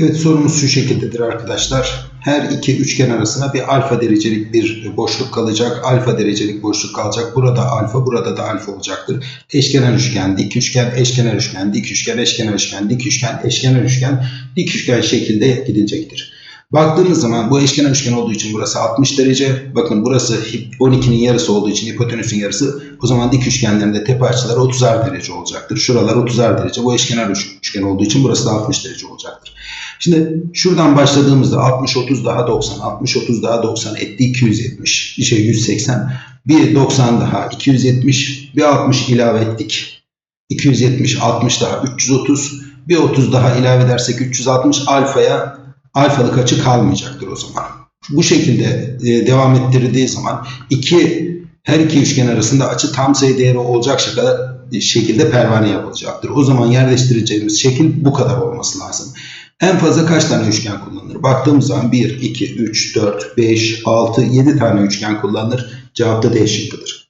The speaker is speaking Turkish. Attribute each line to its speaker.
Speaker 1: Evet sorumuz şu şekildedir arkadaşlar. Her iki üçgen arasına bir alfa derecelik bir boşluk kalacak. Alfa derecelik boşluk kalacak. Burada alfa, burada da alfa olacaktır. Eşkenar üçgen, dik üçgen, eşkenar üçgen, dik üçgen, eşkenar üçgen, dik üçgen, eşkenar üçgen, dik üçgen şekilde gidecektir. Baktığımız zaman bu eşkenar üçgen olduğu için burası 60 derece. Bakın burası 12'nin yarısı olduğu için hipotenüsün yarısı. O zaman dik üçgenlerinde tepe açıları 30'ar derece olacaktır. Şuralar 30'ar derece. Bu eşkenar üçgen olduğu için burası da 60 derece olacaktır. Şimdi şuradan başladığımızda 60 30 daha 90, 60 30 daha 90 etti 270. Bir şey 180. Bir 90 daha 270. Bir 60 ilave ettik. 270 60 daha 330. Bir 30 daha ilave edersek 360 alfaya alfalık açı kalmayacaktır o zaman. Bu şekilde e, devam ettirildiği zaman iki her iki üçgen arasında açı tam sayı değeri olacak şekilde pervane yapılacaktır. O zaman yerleştireceğimiz şekil bu kadar olması lazım. En fazla kaç tane üçgen kullanılır? Baktığımız zaman 1, 2, 3, 4, 5, 6, 7 tane üçgen kullanılır. Cevap da D şıkkıdır.